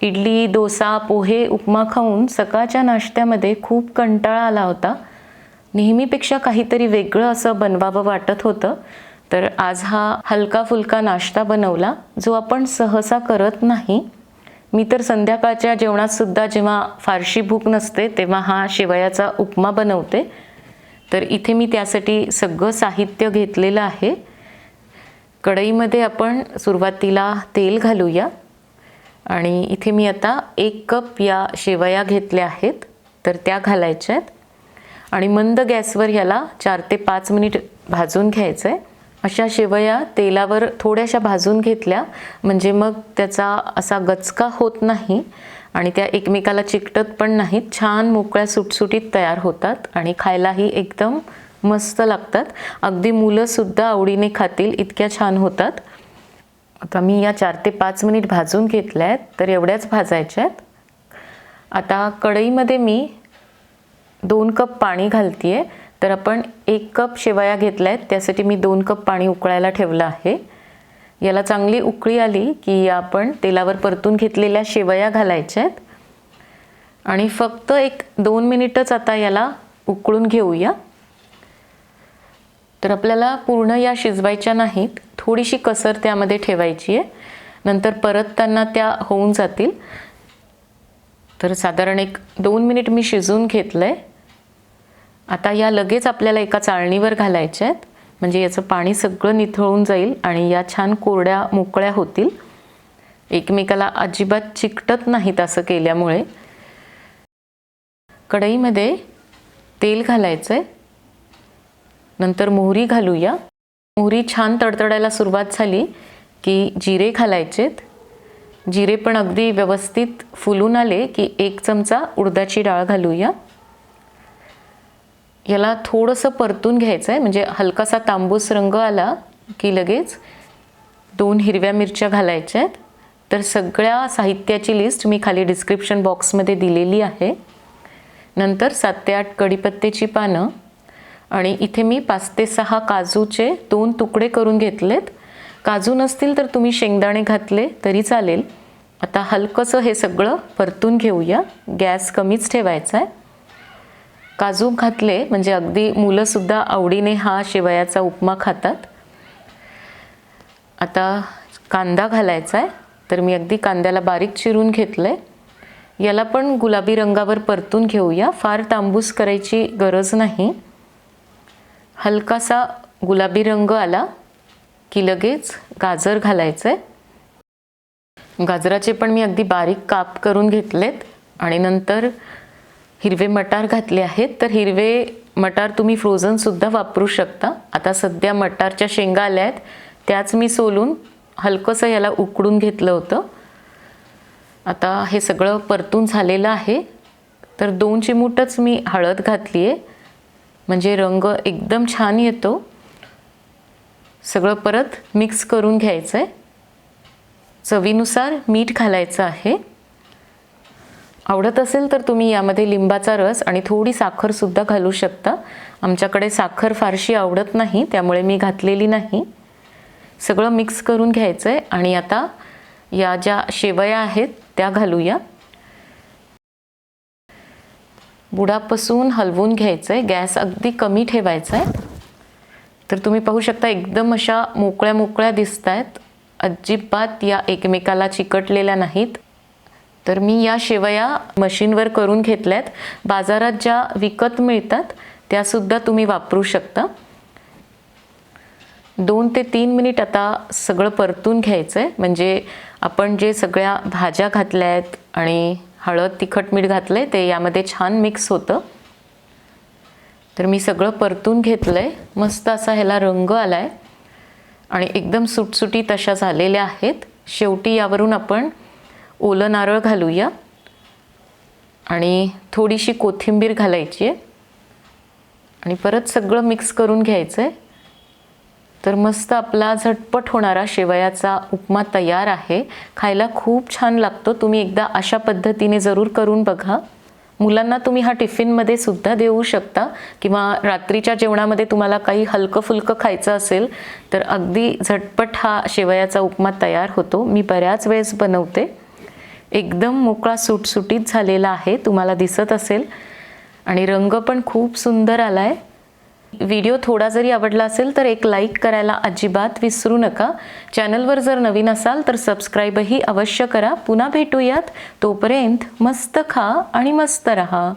इडली डोसा पोहे उपमा खाऊन सकाळच्या नाश्त्यामध्ये खूप कंटाळा आला होता. नेहमीपेक्षा काहीतरी वेगळं असं बनवावं वाटत होतं. तर आज हा हलका फुलका नाश्ता बनवला जो आपण सहसा करत नाही. मी तर संध्याकाळच्या जेवणातसुद्धा जेव्हा फारशी भूक नसते तेव्हा हा शेवयाचा उपमा बनवते. तर इथे मी त्यासाठी सगळं साहित्य घेतलेलं आहे. कढईमध्ये आपण सुरुवातीला तेल घालूया. आणि इथे मी आता एक कप या शेवया घेतल्या आहेत तर त्या घालायच्या आहेत. आणि मंद गॅसवर ह्याला चार ते पाच मिनिट भाजून घ्यायचं आहे अशा शेवया तेलावर थोड्याशा भाजून घेतल्या म्हणजे मग त्याचा असा गचका होत नाही आणि त्या एकमेकाला चिकटत पण नाहीत. छान मोकळ्या सुटसुटीत तयार होतात आणि खायलाही एकदम मस्त लागतात. अगदी मुलंसुद्धा आवडीने खातील इतक्या छान होतात. आता मी या चार ते पाच मिनिट भाजून घेतल्या आहेत तर एवढ्याच भाजायच्या आहेत आता कढईमध्ये मी दोन कप पाणी घालते आहे तर आपण एक कप शेवया घेतल्या आहेत त्यासाठी मी दोन कप पाणी उकळायला ठेवलं आहे. याला चांगली उकळी आली की आपण तेलावर परतून घेतलेल्या शेवया घालायच्या आहेत आणि फक्त एक दोन मिनिटच आता याला उकळून घेऊया. तर आपल्याला पूर्ण या शिजवायच्या नाहीत. थोडीशी कसर त्यामध्ये ठेवायची आहे. नंतर परतताना त्या होऊन जातील. तर साधारण एक दोन मिनिट मी शिजवून घेतलं आहे आता या लगेच आपल्याला एका चाळणीवर घालायच्या आहेत. म्हणजे याचं पाणी सगळं निथळून जाईल आणि या छान कोरड्या मोकळ्या होतील. एकमेकाला अजिबात चिकटत नाहीत असं केल्यामुळे. कढईमध्ये तेल घालायचं आहे नंतर मोहरी घालूया. मोहरी छान तडतडायला सुरुवात झाली की जिरे घालायचेत. जिरे पण अगदी व्यवस्थित फुलून आले की एक चमचा उडदाची डाळ घालूया. याला थोडंसं परतून घ्यायचं आहे म्हणजे हलकासा तांबूस रंग आला की लगेच दोन हिरव्या मिरच्या घालायच्या आहेत तर सगळ्या साहित्याची लिस्ट मी खाली डिस्क्रिप्शन बॉक्समध्ये दिलेली आहे. नंतर सात ते आठ कढीपत्त्याची पानं आणि इथे मी पाच ते सहा काजूचे दोन तुकडे करून घेतलेत. काजू नसतील तर तुम्ही शेंगदाणे घातले तरी चालेल. आता हलकंसं हे सगळं परतून घेऊया. गॅस कमीच ठेवायचा आहे काजू घातले म्हणजे अगदी मुलंसुद्धा आवडीने हा शेवयाचा उपमा खातात. आता कांदा घालायचा आहे तर मी अगदी कांद्याला बारीक चिरून घेतलं आहे याला पण गुलाबी रंगावर परतून घेऊया. फार तांबूस करायची गरज नाही. हलकासा गुलाबी रंग आला की लगेच गाजर घालायचं. आहे गाजराचे पण मी अगदी बारीक काप करून घेतलेत आणि नंतर हिरवे मटार घातले आहेत. तर हिरवे मटार तुम्ही फ्रोझनसुद्धा वापरू शकता. आता सध्या मटारच्या शेंगा आल्या आहेत. त्याच मी सोलून हलकंसं याला उकडून घेतलं होतं. आता हे सगळं परतून झालेलं आहे. तर दोन चिमूटच मी हळद घातली आहे म्हणजे रंग एकदम छान येतो. सगळं परत मिक्स करून घ्यायचं आहे चवीनुसार मीठ घालायचं आहे. आवडत असेल तर तुम्ही यामध्ये लिंबाचा रस आणि थोडी साखरसुद्धा घालू शकता. आमच्याकडे साखर फारशी आवडत नाही त्यामुळे मी घातलेली नाही. सगळं मिक्स करून घ्यायचं आहे आणि आता या ज्या शेवया आहेत त्या घालूया. बुडापासून हलवून घ्यायचं आहे गॅस अगदी कमी ठेवायचा आहे तर तुम्ही पाहू शकता एकदम अशा मोकळ्या मोकळ्या दिसत आहेत अजिबात या एकमेकाला चिकटलेल्या नाहीत. तर मी या शेवया मशीनवर करून घेतल्यात. बाजारात ज्या विकत मिळतात त्यासुद्धा तुम्ही वापरू शकता. दोन ते तीन मिनिट आता सगळं परतून घ्यायचं आहे म्हणजे आपण जे सगळ्या भाज्या घातल्या आहेत आणि हळद तिखट मीठ घातलं आहे ते यामध्ये छान मिक्स होतं. तर मी सगळं परतून घेतलं आहे मस्त असा ह्याला रंग आला आहे आणि एकदम सुटसुटीत अशा झालेल्या आहेत. शेवटी यावरून आपण ओलं नारळ घालूया. आणि थोडीशी कोथिंबीर घालायची आहे. आणि परत सगळं मिक्स करून घ्यायचं आहे तर मस्त आपला झटपट होणारा शेवयाचा उपमा तयार आहे. खायला खूप छान लागतो. तुम्ही एकदा अशा पद्धतीने जरूर करून बघा. मुलांना तुम्ही हा टिफिनमध्ये सुद्धा देऊ शकता किंवा रात्रीच्या जेवणामध्ये तुम्हाला काही हलकं फुलकं खायचं असेल तर अगदी झटपट हा शेवयाचा उपमा तयार होतो. मी बऱ्याच वेळेस बनवते. एकदम मोकळा सुटसुटीत झालेला आहे. तुम्हाला दिसत असेल. आणि रंग पण खूप सुंदर आला आहे व्हिडिओ थोडा जरी आवडला असेल तर एक लाईक करायला अजिबात विसरू नका. चॅनलवर जर नवीन असाल तर सबस्क्राईबही अवश्य करा. पुन्हा भेटूयात. तोपर्यंत मस्त खा आणि मस्त रहा.